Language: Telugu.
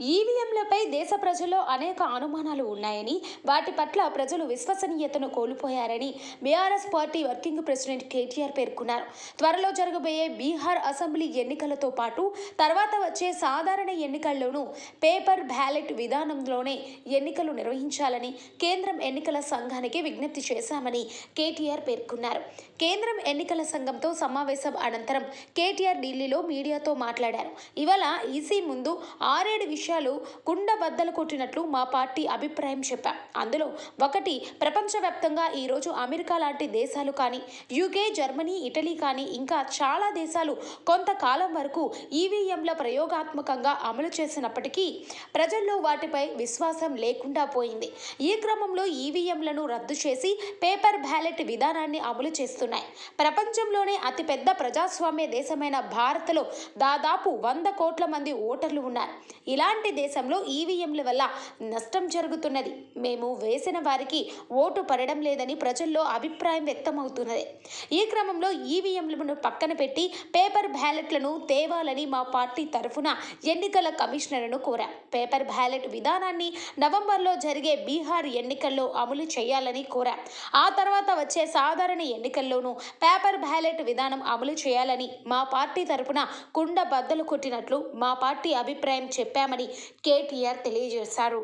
y ఈవీఎంలపై దేశ ప్రజల్లో అనేక అనుమానాలు ఉన్నాయని వాటి పట్ల ప్రజలు విశ్వసనీయతను కోల్పోయారని BRS party working president KTR పేర్కొన్నారు. త్వరలో జరగబోయే బీహార్ అసెంబ్లీ ఎన్నికలతో పాటు తర్వాత వచ్చే సాధారణ ఎన్నికల్లోనూ పేపర్ బ్యాలెట్ విధానంలోనే ఎన్నికలు నిర్వహించాలని కేంద్రం ఎన్నికల సంఘానికి విజ్ఞప్తి చేశామని కేటీఆర్ పేర్కొన్నారు. కేంద్రం ఎన్నికల సంఘంతో సమావేశం అనంతరం కేటీఆర్ ఢిల్లీలో మీడియాతో మాట్లాడారు. ఇవాళ ఈసీ ముందు ఆరేడు విషయాలు కుండ బద్దలు కొట్టినట్లు మా పార్టీ అభిప్రాయం చెప్పాం. అందులో ఒకటి ప్రపంచవ్యాప్తంగా ఈరోజు అమెరికా లాంటి దేశాలు కానీ యూకే జర్మనీ ఇటలీ కానీ ఇంకా చాలా దేశాలు కొంతకాలం వరకు ఈవీఎంల ప్రయోగాత్మకంగా అమలు చేసినప్పటికీ ప్రజల్లో వాటిపై విశ్వాసం లేకుండా పోయింది. ఈ క్రమంలో ఈవీఎంలను రద్దు చేసి పేపర్ బ్యాలెట్ విధానాన్ని అమలు చేస్తున్నాయి. ప్రపంచంలోనే అతిపెద్ద ప్రజాస్వామ్య దేశమైన భారత్లో దాదాపు వంద కోట్ల మంది ఓటర్లు ఉన్నారు. ఇలాంటి దేశంలో ఈవీఎంల వల్ల నష్టం జరుగుతున్నది. మేము వేసిన వారికి ఓటు పడడం లేదని ప్రజల్లో అభిప్రాయం వ్యక్తమవుతున్నది. ఈ క్రమంలో ఈవీఎంలను పక్కన పెట్టి పేపర్ బ్యాలెట్లను తేవాలని మా పార్టీ తరఫున ఎన్నికల కమిషనర్ను కోరా. పేపర్ బ్యాలెట్ విధానాన్ని నవంబర్లో జరిగే బీహార్ ఎన్నికల్లో అమలు చేయాలని కోరా. ఆ తర్వాత వచ్చే సాధారణ ఎన్నికల్లోనూ పేపర్ బ్యాలెట్ విధానం అమలు చేయాలని మా పార్టీ తరఫున కుండ బద్దలు కొట్టినట్లు మా పార్టీ అభిప్రాయం చెప్పారు. పెట్టామని కేటీఆర్ తెలియజేశారు.